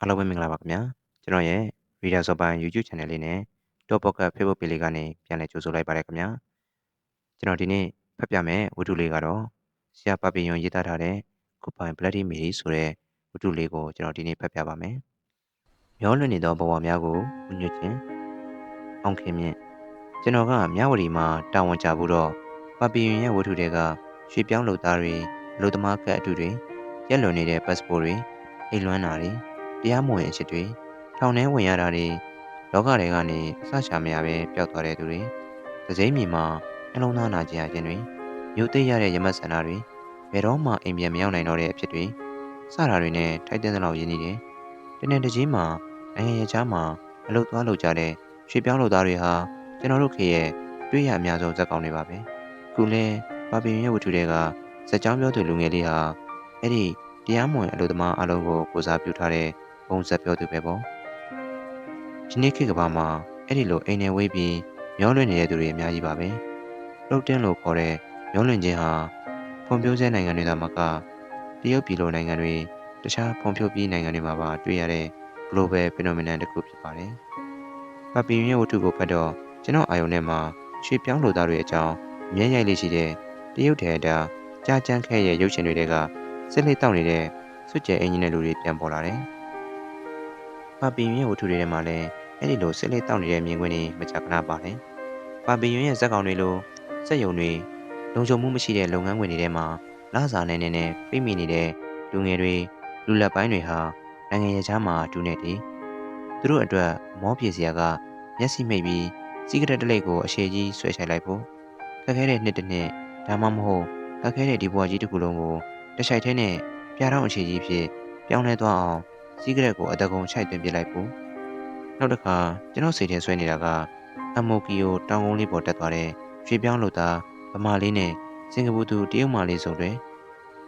အားလုံးပဲမင်္ဂလာပါခင်ဗျာကျွန်တော်ရဲ့ Reader Software YouTube Channel လေးနဲ့ Top Pocket Facebook Page လေးကနေပြန်လည်ကြိုဆိုလိုက်ပါတယ်ခင်ဗျာကျွန်တော်ဒီနေ့ဖတ်ပြမယ်ဝတ္ထုလေးကတော့ဆရာပပီယွန်ရေးသားထားတဲ့ Goodbye Bloody Mary ဆိုတဲ့ဝတ္ထုလေးကိုကျွန်တော်ဒီနေ့ဖတ်ပြပါမယ်မျောလွင့်နေသောဘဝများကိုဥညွတ်ခြင်းအောင်ခင်မြင့်ကျွန်တော်ကမြဝတီမှာတာဝန်ကျဘူးတော့ပပီယွန်ရဲ့ဝတ္ထုတွေကရွှေပြောင်းလုပ်သားတွေလူသမားကတ်အတူတွေရက်လွန်နေတဲ့ passport တွေအိမ်လွမ်းတာတွေ တရားမဝင်အချက်တွေထောင်ထဲဝင်ရတာတွေလောကတွေကနေအဆရှာမရပဲပျောက်သွားတဲ့သူတွေသစိမ့်မြေမှာနှလုံးသားနာကျင်ရခြင်းတွေမြို့သိရတဲ့ရမတ်ဆန္ဒတွေဘယ်တော့မှအိမ်ပြန်မရောက်နိုင်တော့တဲ့အဖြစ်တွေစတာတွေနဲ့ထိုက်တဲ့လောက်ရင်းနေတယ်တနေ့တစ်ချိန်မှာနိုင်ငံရဲ့ချားမှာအလုတ်သွားလုပ်ကြတဲ့ရွှေပြောင်းလုပ်သားတွေဟာကျွန်တော်တို့ခေရဲ့တွေ့ရအများဆုံးဇက်ကောင်တွေပါပဲခုလဲပါပင်ရဲ့ဝတ္ထုတွေကဇက်ကြောင်းပြောသူလူငယ်လေးဟာအဲ့ဒီတရားမဝင်အလုပ်သမားအလုံးကိုကိုစားပြုထားတဲ့ ပုံစံပြောသူပဲပေါ့ဒီနေ့ခေတ်ကဘာမှာအဲ့ဒီလိုအိမ်နေဝေးပြီးမျောလွင့်နေတဲ့သူတွေအများကြီးပါပဲလှုပ်တင်းလို့ခေါ်တဲ့မျောလွင့်ခြင်းဟာဖွံ့ဖြိုးဆဲနိုင်ငံတွေသာမကတရုတ်ပြည်လိုနိုင်ငံတွေတခြားဖွံ့ဖြိုးပြီးနိုင်ငံတွေမှာပါတွေ့ရတဲ့ global phenomenon တစ်ခုဖြစ်ပါတယ်။ပပီယွန်ရဲ့ဝတ္ထုကိုဖတ်တော့ကျွန်တော်အာယုံထဲမှာရွှေပြောင်းလိုသားတွေအကြောင်းမြဲရိုက်လေးရှိတဲ့တရုတ်ဒေတာကြာကြမ်းခဲရဲ့ရုပ်ရှင်တွေကစစ်လေးတောက်နေတဲ့စွတ်ကျဲအင်ဂျင်နဲ့လူတွေပြန်ပေါ်လာတယ်။ ပါပီယွန်ရဲ့ဝတ္ထုတွေထဲမှာလည်းအဲ့ဒီလိုစစ်လေးတောက်နေတဲ့မြင်ကွင်းတွေမကြာခဏပါတယ်။ပါပီယွန်ရဲ့ဇက်ကောင်တွေလိုစက်ယုံတွေလုံခြုံမှုမရှိတဲ့လုပ်ငန်းခွင်တွေထဲမှာလာစာနေနေနဲ့ပြိမိနေတဲ့လူငယ်တွေလူလက်ပိုင်းတွေဟာနိုင်ငံရဲ့ချားမှာဒူးနေတယ်။သူတို့အတွက်မောပြေစရာကမျက်စိမိတ်ပြီးစီးကရက်တလိတ်ကိုအရှိကြီးဆွဲချိုက်လိုက်ဖို့ခက်ခဲတဲ့နှစ်တစ်နှစ်ဒါမှမဟုတ်ခက်ခဲတဲ့ဒီဘဝကြီးတစ်ခုလုံးကိုတခြိုက်ထဲနဲ့ပြားတော့အခြေကြီးဖြစ်ပြောင်းလဲသွားအောင် စီးကရက်ကိုအတကုံချိုက်သွင်းပြလိုက်ဖို့နောက်တစ်ခါကျွန်တော်စိတ်ထဲဆွဲနေတာကအမိုကီယိုတောင်ကုန်းလေးပေါ်တက်သွားတဲ့ရွှေပြောင်းလို့သားဗမာလေးနဲ့စင်ကာပူသူတရုတ်မာလေးစုံတွေ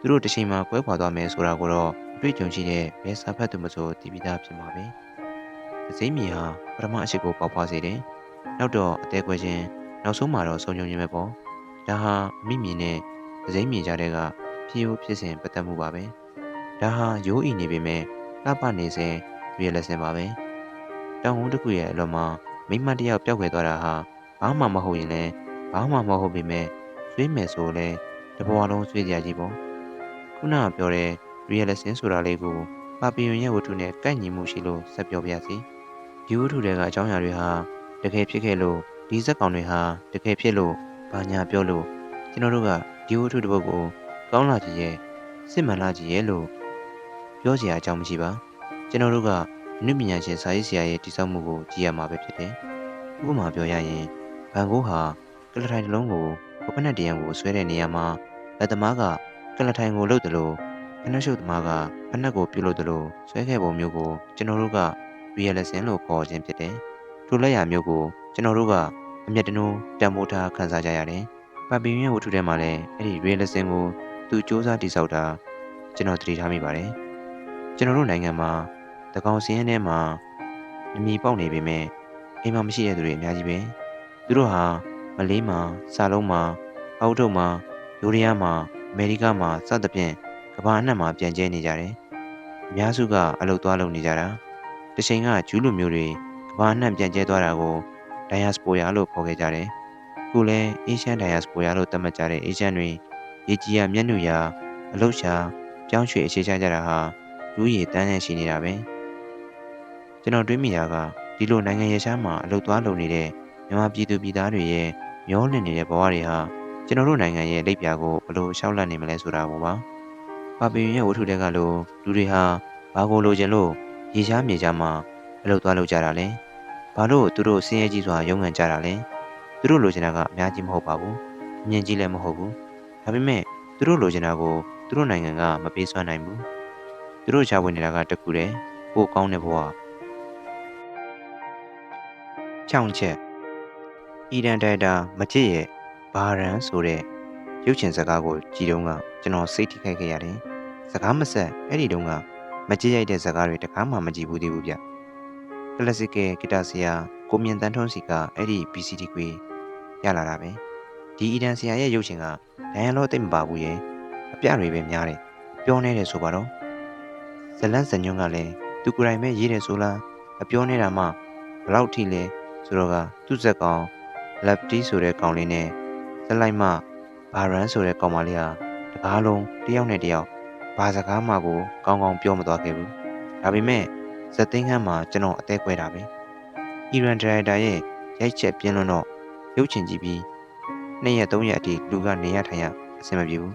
သူတို့တစ်ချိန်မှာကွဲခွာသွားမယ်ဆိုတာကိုတော့အတွေ့အကြုံရှိတဲ့ဘယ်စာဖတ်သူမဆိုသိပြီးသားဖြစ်မှာပဲ။သစိမ့်မြေဟာပထမအရှိကိုပေါက်ဖွားစေတယ်။နောက်တော့အသေးကွဲခြင်းနောက်ဆုံးမှာတော့ဆုံးချုံခြင်းပဲပေါ့။ဒါဟာအမိမြင်နဲ့သစိမ့်မြေကြတဲ့ကဖြစ်ရိုးဖြစ်စဉ်ပတ်သက်မှုပါပဲ။ဒါဟာရိုးအီနေပေမဲ့ လှပနေစဉ်ရွေလက်စင်ပါပဲ။တောင်ဟုန်းတစ်ခုရဲ့အလွန်မှာမိမတယောက်ပျောက်ခွေသွားတာဟာဘာမှမဟုတ်ရင်လည်းဘာမှမဟုတ်ပေမဲ့ဆွေးမယ်ဆိုလဲတဘဝလုံးဆွေးကြကြီးပေါ့ခုနကပြောတဲ့ realism ဆိုတာလေးကိုပါပီယွန်ရဲ့ဝတ္ထုနဲ့ကိုက်ညီမှုရှိလို့ဆက်ပြောပြစီဒီဝတ္ထုတွေကအကြောင်းအရာတွေဟာတကယ်ဖြစ်ခဲ့လို့ဒီဇက်ကောင်တွေဟာတကယ်ဖြစ်လို့ဘာညာပြောလို့ကျွန်တော်တို့ကဒီဝတ္ထုတစ်ပုဒ်ကိုကောင်းလာကြည့်ရဲ့စစ်မှန်လာကြည့်ရဲ့လို့ ပြောစရာအကြောင်းမရှိပါကျွန်တော်တို့ကအနုပညာရှင်စာရေးဆရာရဲ့တည်ဆောက်မှုကိုကြည့်ရမှာပဲဖြစ်တယ်ဥပမာပြောရရင်ဗန်ဂိုးဟာကလထိုင်တစ်လုံးကိုကပနက်တရံကိုဆွဲတဲ့နေရာမှာလက်သမားကကလထိုင်ကိုလှုပ်တယ်လို့ဖနက်ရှုပ်သမားကဖနက်ကိုပြုတ်လို့တယ်လို့ဆွဲခဲ့ပုံမျိုးကိုကျွန်တော်တို့က realism လို့ခေါ်ခြင်းဖြစ်တယ်။ထိုလက်ရာမျိုးကိုကျွန်တော်တို့ကအမျက်တနိုးတန်ဖိုးထားခန်းစားကြရတယ်။ပပီယွန်ရဲ့ဝတ္ထုထဲမှာလည်းအဲ့ဒီ realism ကိုသူစ조사တိဆောက်တာကျွန်တော်သတိထားမိပါတယ်။ ကျွန်တော်တို့နိုင်ငံမှာတကောင်စီရင်ထဲမှာအမိပေါက်နေပေမဲ့အိမ်မှာမရှိတဲ့သူတွေအများကြီးပဲ။သူတို့ဟာမလေးမှာစာလုံးမှာအောက်ထုတ်မှာယူရီးယားမှာအမေရိကမှာစသဖြင့်ကမ္ဘာအနှံ့မှာပြန့်ကျဲနေကြတယ်။အများစုကအလုပ်သွားလုပ်နေကြတာ။တစ်ချိန်ကဂျူးလူမျိုးတွေကမ္ဘာအနှံ့ပြန့်ကျဲသွားတာကို diaspora လို့ခေါ်ခဲ့ကြတယ်။ခုလဲ Asian diaspora လို့သတ်မှတ်ကြတဲ့ Asian တွေရေကြီးရမျက်နှာရအလုရှာပြောင်းရွှေ့အခြေချကြတာဟာ လူရည်တန်းနဲ့ရှိနေတာပဲ။ကျွန်တော်တွေးမိတာကဒီလိုနိုင်ငံရရှားမှာအလုပ်သွားလုပ်နေတဲ့မြန်မာပြည်သူပြည်သားတွေရဲ့မျောလင့်နေတဲ့ဘဝတွေဟာကျွန်တော်တို့နိုင်ငံရဲ့လက်ပြာကိုဘလို့ရှောက်လန့်နေမလဲဆိုတာကိုပါ။ပါပီယွန်ရဲ့ဝတ္ထုတွေကလို့လူတွေဟာဘာကိုလိုချင်လို့ရေရှားမြေကြားမှာအလုပ်သွားလုပ်ကြတာလဲ။ဘာလို့သူတို့ဆင်းရဲကြီးစွာရုန်းကန်ကြတာလဲ။သူတို့လိုချင်တာကအများကြီးမဟုတ်ပါဘူး။အမြင့်ကြီးလည်းမဟုတ်ဘူး။ဒါပေမဲ့သူတို့လိုချင်တာကိုသူတို့နိုင်ငံကမပေးစွမ်းနိုင်ဘူး။ သူတို့ချဝင်နေတာကတကူတယ်။ပိုကောင်းတဲ့ဘဝ။ချောင်းချက်အီဒန်ဒိုင်တာမချစ်ရဲ့ဘာရန်ဆိုတဲ့ရုပ်ရှင်ဇာတ်ကားကိုကြည်တုံးကကျွန်တော်စိတ်ထိခိုက်ခဲ့ရတယ်။ဇာတ်ကားမဆက်အဲ့ဒီတုန်းကမကြည့်ရိုက်တဲ့ဇာတ်ကားတွေတကားမှမကြည့်ဘူးသေးဘူးဗျ။ကလစစ်ကယ်ဂီတာဆရာကိုမြင့်တန်းထွန်းစီကအဲ့ဒီ PCD ကွေရလာတာပဲ။ဒီအီဒန်ဆရာရဲ့ရုပ်ရှင်ကဒိုင်ယလောတိတ်မပါဘူးရဲ့။အပြတွေပဲများတယ်။ပြောနေတယ်ဆိုပါတော့။ ဇလန်ဇညွန်းကလည်းသူကိုယ်တိုင်ပဲရေးတယ်ဆိုလားအပြောနေတာမှဘလောက်ထိလဲဆိုတော့ကသူ့ဇက်ကောင် Lefty ဆိုတဲ့ကောင်လေးနဲ့ဇက်လိုက်မှဘာရန်ဆိုတဲ့ကောင်မလေးဟာတကားလုံးတယောက်နဲ့တယောက်ဘာစကားမှကိုကောင်းကောင်းပြောမသွားခဲ့ဘူးဒါပေမဲ့ဇက်သိန်းခန်းမှာကျွန်တော်အသေးခွဲတာပဲအီရန်ဒရိုက်တာရဲ့ရိုက်ချက်ပြင်းလွန်းတော့ရုပ်ချင်ကြည့်ပြီးနှစ်ရက်သုံးရက်အထိလူကနေရထိုင်ရအဆင်မပြေဘူး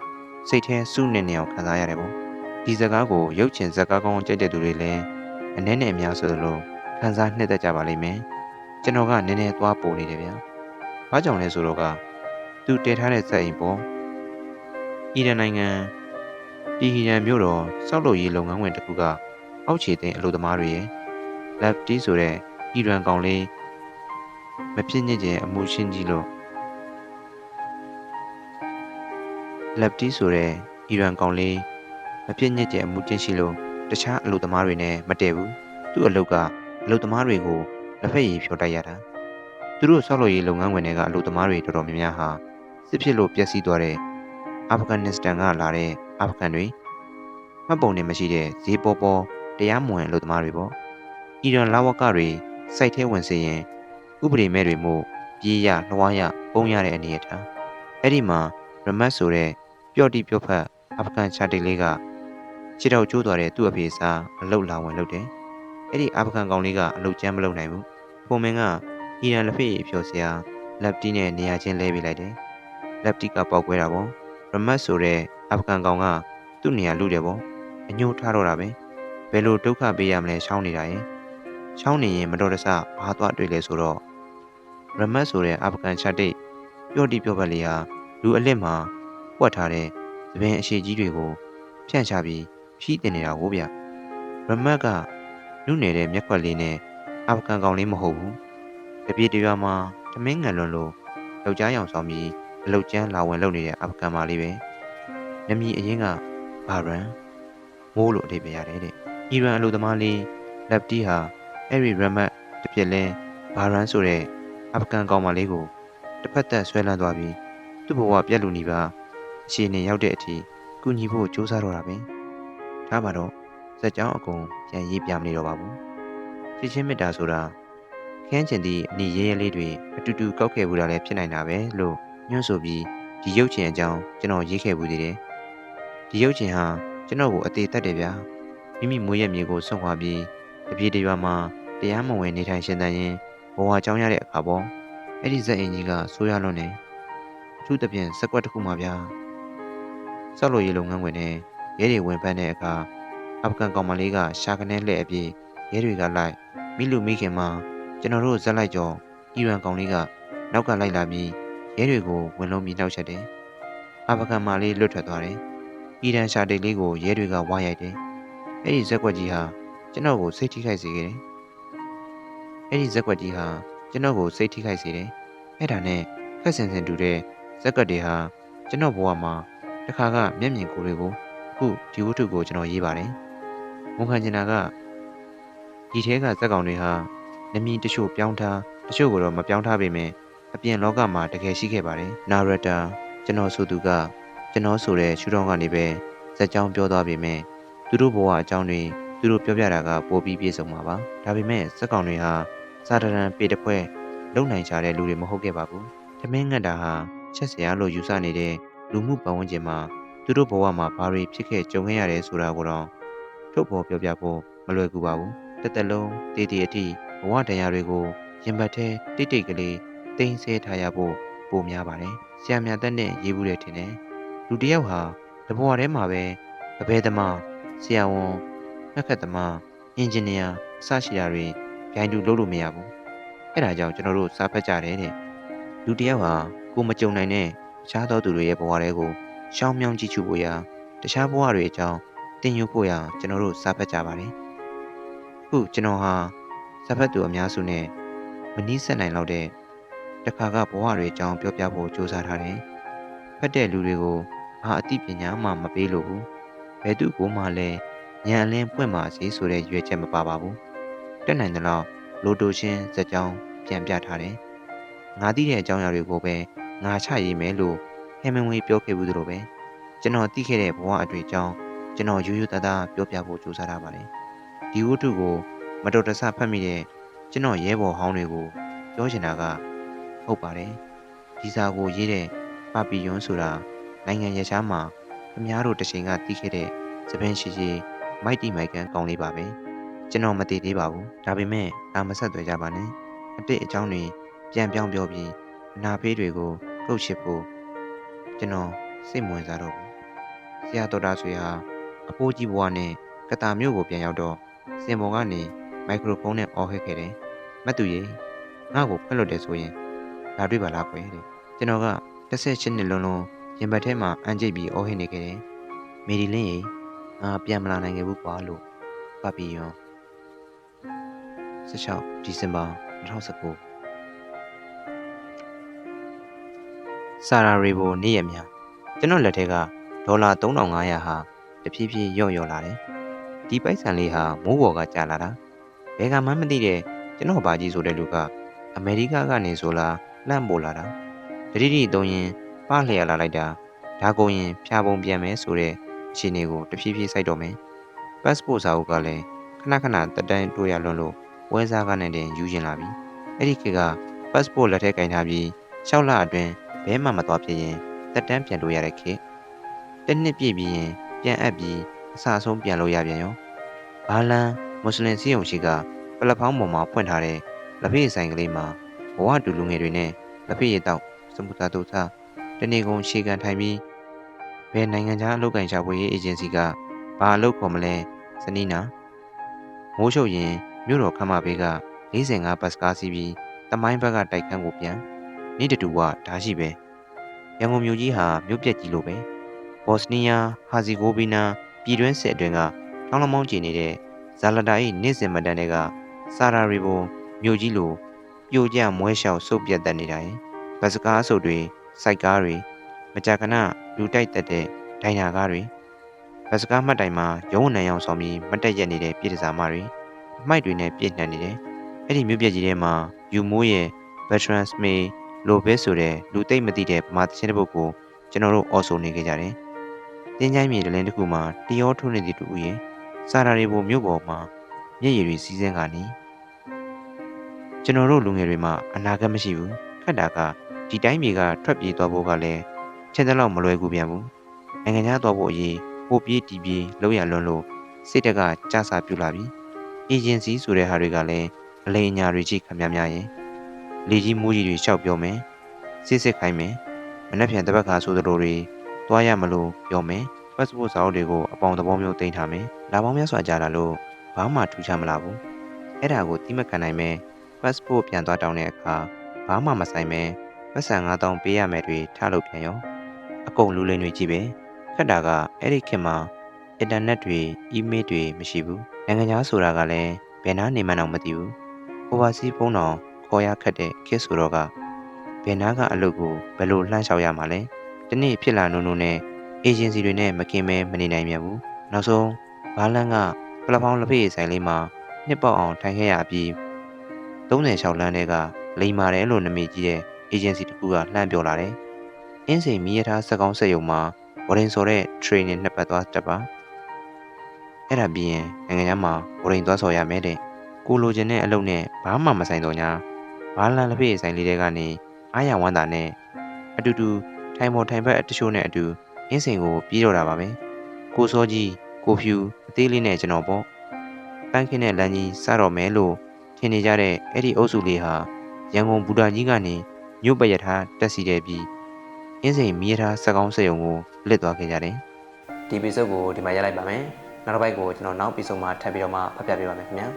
စိတ်ထဲစုနေနေအောင်ခံစားရတယ်ပေါ့ ဒီစကားကိုရုပ်ချင်ဇက်ကားကောင်းကြိုက်တဲ့သူတွေလည်းအနည်းနဲ့အများဆိုသလိုခံစားနှစ်သက်ကြပါလိမ့်မယ်ကျွန်တော်ကနည်းနည်းသွားပို့နေတယ်ဗျာဘာကြောင့်လဲဆိုတော့ကသူတည်ထားတဲ့ဇက်အိမ်ပေါ်အီရန်နိုင်ငံတီဟီရန်မြို့တော်စောက်လုပ်ရေးလုပ်ငန်းဝင်တစ်ခုကအောက်ခြေသိမ်းအလုပ်သမားတွေရဲ့ Lefty ဆိုတဲ့အီရန်ကောင်လေးမဖြစ်ညစ်တဲ့အမှုရှင်းကြီးလို့ Lefty ဆိုတဲ့အီရန်ကောင်လေး မဖြစ်ညစ်တဲ့အမှုကျင့်ရှိလို့တခြားအလုပ်သမားတွေနဲ့မတည့်ဘူးသူ့အလုပ်ကအလုပ်သမားတွေကိုလက်ဖက်ရည်ဖြောတိုက်ရတာသူတို့ဆောက်လုပ်ရေးလုပ်ငန်းဝင်တွေကအလုပ်သမားတွေတော်တော်များများဟာစစ်ဖြစ်လို့ပျက်စီးသွားတဲ့အာဖဂန်နစ္စတန်ကလာတဲ့အာဖဂန်တွေမှတ်ပုံနဲ့မရှိတဲ့ဈေးပေါ်ပေါ်တရားမဝင်အလုပ်သမားတွေပေါ့အီရန်လာဝကတွေစိုက်ထဲဝင်စေရင်ဥပဒေမဲ့တွေမို့ပြေးရလွှားရပုံရတဲ့အနေအထားအဲ့ဒီမှာရမတ်ဆိုတဲ့ပျော့တိပျော့ဖက်အာဖဂန်ချာတိတ်လေးက ခြေထောက်ကျိုးသွားတဲ့သူ့အဖေစားအလုတ်လာဝင်လုပ်တယ်အဲ့ဒီအာဖဂန်ကောင်လေးကအလုတ်ကျမ်းမလုပ်နိုင်ဘူးပုံမင်းကအီရန်လက်ဖက်ရည်ဖြော်စရာလက်တီနဲ့နေရာချင်းလဲပေးလိုက်တယ်လက်တီကပေါက်ကွဲတာပေါ့ရမတ်ဆိုတဲ့အာဖဂန်ကောင်ကသူ့နေရာလူတယ်ပေါ့အညှိုးထားတော့တာပဲဘယ်လိုဒုက္ခပေးရမလဲရှောင်းနေတာရင်ရှောင်းနေရင်မတော်တဆဘာသွားတွေ့လဲဆိုတော့ရမတ်ဆိုတဲ့အာဖဂန်ချတ်တိတ်ပျော့တိပျော့ပတ်လေးဟာလူအလစ်မှာပွက်ထားတဲ့သပင်အရှိကြီးတွေကိုဖြန့်ချပြီး ဖြီးတင်နေတာကိုဗျရမတ်ကလူနေတဲ့မျက်ခွက်လေးနဲ့အာဖဂန်ကောင်လေးမဟုတ်ဘူးတပြေတရွာမှာသမင်းငံလွန်လို့ယောက်ျားရောင်ဆောင်ပြီးအလုတ်ကျန်းလာဝင်လုပ်နေတဲ့အာဖဂန်မလေးပဲနမီအရင်ကဘာရန်မိုးလို့အဓိပ္ပာယ်ရတယ်တဲ့အီရန်အလုသမားလေးလက်တီဟာအဲ့ဒီရမတ်တစ်ပြက်လဲဘာရန်ဆိုတဲ့အာဖဂန်ကောင်မလေးကိုတစ်ဖက်သက်ဆွဲလန်းသွားပြီးသူ့ဘဝပြက်လူနေပါအခြေအနေရောက်တဲ့အထိကူညီဖို့ကြိုးစားတော့တာပဲ ဒါမှတော့ဇက်ကြောင်းအကုန်ပြန်ရေးပြမနေတော့ပါဘူးချစ်ချင်းမေတ္တာဆိုတာခန်းကျင်သည့်အနီရဲရဲလေးတွေအတူတူကောက်ခဲ့ဘူးတာလည်းဖြစ်နိုင်တာပဲလို့ညွှန်းဆိုပြီးဒီရုပ်ချင်အကြောင်းကျွန်တော်ရေးခဲ့ဘူးသေးတယ်ဒီရုပ်ချင်ဟာကျွန်တော်ကိုအသေးတက်တယ်ဗျာမိမိမွေးရမြေကိုစွန့်ခွာပြီးတပြေတရွာမှာတရားမဝင်နေထိုင်ရှင်သန်ရင်ဘဝကြောင်းရတဲ့အခါပေါ့အဲ့ဒီဇက်အင်ကြီးကဆိုးရလွန်းနေအထူးသဖြင့်စက်ကွက်တစ်ခုမှဗျာဆောက်လို့ရေလုပ်ငန်းဝင်နေ ရဲတွေဝင်ဖက်တဲ့အခါအာဖဂန်ကောင်မလေးကရှာကနေလှဲ့အပြေးရဲတွေကလိုက်မိလူမိခင်မှာကျွန်တော်တို့ဇက်လိုက်ကြောအီရန်ကောင်လေးကနောက်ကလိုက်လာပြီးရဲတွေကိုဝင်လုံးပြီးနှောက်ချက်တယ်အာဖဂန်မလေးလွတ်ထွက်သွားတယ်အီရန်ရှာတိတ်လေးကိုရဲတွေကဝါရိုက်တယ်အဲ့ဒီဇက်ကွက်ကြီးဟာကျွန်တော်ကိုစိတ်ထိခိုက်စေခဲ့တယ်အဲ့ဒီဇက်ကွက်ကြီးဟာကျွန်တော်ကိုစိတ်ထိခိုက်စေတယ်အဲ့ဒါနဲ့ခက်ဆင်ဆင်တူတဲ့ဇက်ကွက်တွေဟာကျွန်တော်ဘဝမှာတခါကမျက်မြင်ကိုယ်တွေကိုအ ခုဒီဝတ္ထုကိုကျွန်တော်ရေးပါတယ်ဝန်ခံချင်တာကဒီထဲကဇက်ကောင်တွေဟာနမီတချို့ပြောင်းထားတချို့ကိုတော့မပြောင်းထားပေမဲ့အပြင်လောကမှာတကယ်ရှိခဲ့ပါတယ်နာရတာကျွန်တော်ဆိုသူကကျွန်တော်ဆိုတဲ့ရှုထောင့်ကနေပဲဇက်ကြောင်းပြောသွားပေမဲ့သူတို့ဘဝအကြောင်းတွေသူတို့ပြောပြတာကပိုပြီးပြည့်စုံမှာပါဒါပေမဲ့ဇက်ကောင်တွေဟာစာတရန်ပေတပွဲလုံနိုင်ကြတဲ့လူတွေမဟုတ်ခဲ့ပါဘူး။သမင်းငတ်တာဟာချက်စရာလို့ယူဆနေတဲ့လူမှုပတ်ဝန်းကျင်မှာ သူတို့ဘဝမှာဘာတွေဖြစ်ခဲ့ကြုံခဲ့ရတယ်ဆိုတာကိုတော့ထုတ်ဖော်ပြောပြဖို့မလွယ်ကူပါဘူး။တစ်သက်လုံးတည်တည်အထိဘဝတရားတွေကိုရင်ဘတ်ထဲတိတ်တိတ်ကလေးတိမ်ဆဲထားရဖို့ပိုများပါတယ်။ဆရာမြတ်တက်နဲ့ရေးဘူးတယ်ထင်တယ်။လူတစ်ယောက်ဟာတဘဝထဲမှာပဲအဘဲသမားဆရာဝန်နှက်ခတ်သမားအင်ဂျင်နီယာအစရှိတာတွေပြိုင်တူလုပ်လို့မရဘူးအဲ့ဒါကြောင့်ကျွန်တော်တို့စားဖက်ကြတယ်တဲ့လူတစ်ယောက်ဟာကိုမကြုံနိုင်တဲ့တခြားသောသူတွေရဲ့ဘဝတွေကို ရှောင်းမြောင်းကြည့်ချဖို့ရာတခြားဘဝတွေအကြောင်းတင်ယူဖို့ရာကျွန်တော်တို့စားဖက်ကြပါတယ်ခုကျွန်တော်ဟာစားဖက်သူအများစုနဲ့မနီးစပ်နိုင်တော့တဲ့တခါကဘဝတွေအကြောင်းပြောပြဖို့စူးစမ်းထားတယ်ဖက်တဲ့လူတွေကိုဘာအသိပညာမှမပေးလို့ဘူးဘယ်သူကိုမှလည်းညံအလင်းပွင့်ပါစေဆိုတဲ့ရွေးချက်မပါပါဘူးတက်နိုင်သလောက်လိုတိုရှင်းဇက်ကြောင်းပြန်ပြထားတယ်။ငါသိတဲ့အကြောင်းအရာတွေကိုပဲငါချရေးမယ်လို့ ဟဲမင်ဝေးပြောခဲ့ဘူးသလိုပဲကျွန်တော်သိခဲ့တဲ့ဘဝအတွေ့အကြောင်းကျွန်တော်ရိုးရိုးသားသားပြောပြဖို့ကြိုးစားထားပါတယ်။ဒီဝတ္ထုကိုမတော်တဆဖတ်မိတဲ့ကျွန်တော်ရဲဘော်ဟောင်းတွေကိုပြောချင်တာကဟုတ်ပါတယ်ဒီစာကိုရေးတဲ့ပါပီယွန်းဆိုတာနိုင်ငံရရှားမှာခင်ဗျားတို့တစ်ချိန်ကတီးခဲ့တဲ့သပင်းရှိရှိမိုက်တီမိုက်ကန်ကောင်းလေးပါပဲကျွန်တော်မတည်သေးပါဘူးဒါပေမဲ့ဒါမဆက်သွယ်ကြပါနဲ့အတိတ်အကြောင်းတွေပြန်ပြောင်းပြောပြီးအနာဖေးတွေကိုကုတ်ချစ်ဖို့ ကျွန်တော်စိတ်မဝင်စားတော့ဘူးဆရာတော်တာဆွေဟာအဖိုးကြီးဘွားနဲ့ကတာမျိုးကိုပြန်ရောက်တော့စင်ပေါ်ကနေမိုက်ခရိုဖုန်းနဲ့အော်ဟစ်ခဲ့တယ်မတ်သူရေငါ့ကိုဖွင့်လို့တယ်ဆိုရင်လာတွေ့ပါလားကွယ်တဲ့ကျွန်တော်က18နှစ်လုံးလုံးရင်ဘတ်ထဲမှာအန်ကျိတ်ပြီးအော်ဟစ်နေခဲ့တယ်မေဒီလင်းရေငါပြန်မလာနိုင်ခဲ့ဘူးကွာလို့ပပီယွန်16ဒီဇင်ဘာ2019 ဆာရာရီဘိုနေ့ရက်များကျွန်တော်လက်ထက်ကဒေါ်လာ3500ဟာတဖြည်းဖြည်းလျော့လျော့လာတယ်ဒီပိုက်ဆံလေးဟာမိုးပေါ်ကကျလာတာဘယ်ကမှမသိတဲ့ကျွန်တော်ဘာကြီးဆိုတဲ့လူကအမေရိကကနေဆိုလာလှမ်းပေါ်လာတာတတိတိသုံးရင်ပလျက်လာလိုက်တာဒါကုန်ရင်ဖြာပုံပြန်မယ်ဆိုတဲ့အခြေအနေကိုတဖြည်းဖြည်းစိုက်တော့မယ် passport စာအုပ်ကလည်းခဏခဏတက်တန်းတိုးရလွန်းလို့ဝဲစားကနေတင်ယူရင်လာပြီအဲ့ဒီခေတ်က passport လက်ထဲကင်ထားပြီး6လအတွင်း ဘဲမှမသွားဖြစ်ရင်တက်တန်းပြန်လို့ရတဲ့ခေတ်တစ်နှစ်ပြည့်ပြီးရင်ပြန်အပ်ပြီးအစအဆုံးပြန်လို့ရပြန်ရောဘာလန်မွတ်စလင်စီယုံရှိကပလက်ဖောင်းပေါ်မှာဖွင့်ထားတဲ့လက်ဖေးဆိုင်ကလေးမှာဘဝတူလူငယ်တွေနဲ့လက်ဖေးရတော့စမူတာတို့သားတနေကုန်ခြေခံထိုင်ပြီးဘယ်နိုင်ငံခြားအလုပ်ကိုင်ရှာဖွေရေးအေဂျင်စီကဘာအလုပ်ခေါ်မလဲစနီးနာမိုးချုပ်ရင်မြို့တော်ခမ်းမဘေးက45ဘတ်စကားစီးပြီးတမိုင်းဘက်ကတိုက်ခန်းကိုပြန် နေ့တတူကဓာရှိပဲရန်ကုန်မြို့ကြီးဟာမြို့ပြက်ကြီးလိုပဲဘော့စနီးယားဟာဇီဂိုဗီနာပြည်တွင်းစစ်အတွင်းကထောင်းလမောင်းကျင်နေတဲ့ဇာလတာ၏နေ့စဉ်မတန်းတွေကဆာရာရီဘိုမြို့ကြီးလိုပြိုကျမွဲလျှောက်စုပ်ပြတ်တက်နေတာရင်ဘတ်စကားအဆုပ်တွေစိုက်ကားတွေမကြာခဏလူတိုက်တက်တဲ့ဒိုင်နာကားတွေဘတ်စကားမှတ်တိုင်မှာရုံးဝနံရောင်ဆောင်ပြီးမတက်ရက်နေတဲ့ပြည်တစားမတွေအမိုက်တွေနဲ့ပြည့်နှံ့နေတယ်အဲ့ဒီမြို့ပြက်ကြီးထဲမှာယူမိုးရဲ့ Veterans May လိုပဲဆိုတဲ့လူသိမ့်မသိတဲ့ဗမာသချင်းတစ်ပုဒ်ကိုကျွန်တော်တို့အော်ဆိုနေကြတယ်။တင်းချိုင်းမြေတလင်းတစ်ခုမှာတရောထုံးနေသည့်တူဦးရဲ့စာရာတွေပေါ်မြို့ပေါ်မှာမျက်ရည်တွေစီးစင်းကနေကျွန်တော်တို့လူငယ်တွေမှာအနာဂတ်မရှိဘူး။ခက်တာကဒီတိုင်းမြေကထွက်ပြေးသွားဖို့ကလည်းချက်တဲ့လောက်မလွယ်ကူပြန်ဘူး။နိုင်ငံခြားသွားဖို့အရေးပိုပြေးတီးပြေးလုံးရလွန်းလို့စိတ်တက်ကကြဆာပြူလာပြီ။ agency ဆိုတဲ့ဟာတွေကလည်းအလိမ်အညာတွေကြီးခမများများရဲ့ လေကြီးမိုးကြီးတွေရှောက်ပြောမယ်စစ်စစ်ခိုင်းမယ်မနှက်ဖြန်တပတ်ခါဆိုသလိုတွေသွားရမလို့ပြောမယ် passport စာအုပ်တွေကိုအပေါင်သဘောမျိုးတင်ထားမယ်လာပေါင်းများစွာကြာလာလို့ဘာမှထူးခြားမလာဘူးအဲ့ဒါကိုတိမခံနိုင်မဲ passport ပြန်သွားတောင်းတဲ့အခါဘာမှမဆိုင်မဲပတ်စံ9000ပေးရမယ်တွေထားလို့ပြန်ရောအကုန်လူလိမ်တွေကြီးပဲခက်တာကအဲ့ဒီခေတ်မှာအင်တာနက်တွေအီးမေးလ်တွေမရှိဘူးနိုင်ငံခြားဆိုတာကလည်းဘယ်နာနေမှန်းတော့မသိဘူး overseas ဖုန်းတော် ခေါ်ရခက်တဲ့ခေတ်ဆိုတော့ကဘယ်နာကအလုပ်ကိုဘယ်လိုလှမ်းလျှောက်ရမှာလဲဒီနေ့ဖြစ်လာနုံနုံနဲ့ agency တွေနဲ့မကင်းမဲမနေနိုင်မြတ်ဘူးနောက်ဆုံးဘာလန်ကပလက်ဖောင်းလက်ဖေးဆိုင်လေးမှာနှစ်ပေါက်အောင်ထိုင်ခဲ့ရပြီး36လမ်းထဲကလိမ်မာတယ်လို့နာမည်ကြီးတဲ့ agency တစ်ခုကလှမ်းပြောလာတယ်အင်းစိန်မီးရထားစက်ကောင်းစက်ရုံမှာဝရင်ဆိုတဲ့ training နှစ်ပတ်သွားတက်ပါအဲ့ဒါပြီးရင်နိုင်ငံခြားမှာဝရင်သွားဆော်ရမယ်တဲ့ကိုလိုချင်တဲ့အလုပ်နဲ့ဘာမှမဆိုင်တော့ညာ ဘာလန်လက်ဖေးဆိုင်လေးတွေကနေအားရဝမ်းသာနဲ့အတူတူထိုင်ပေါ်ထိုင်ဘက်အတချို့နဲ့အတူအင်းစိန်ကိုပြေးတော့တာပါပဲကိုစောကြီးကိုဖြူအသေးလေးနဲ့ကျွန်တော်ပေါ့ပန်းခင်းတဲ့လမ်းကြီးစတော့မယ်လို့ထင်နေကြတဲ့အဲ့ဒီအုပ်စုလေးဟာရန်ကုန်ဘူတာကြီးကနေမြို့ပရထားတက်စီတဲ့ပြီးအင်းစိန်မီးရထားစက်ကောင်းစက်ရုံကိုလစ်သွားခဲ့ကြတယ်ဒီ episode ကိုဒီမှာရလိုက်ပါမယ်နောက်တစ်ပိုက်ကိုကျွန်တော်နောက် episode မှာထပ်ပြီးတော့မှဖတ်ပြပေးပါမယ်ခင်ဗျာ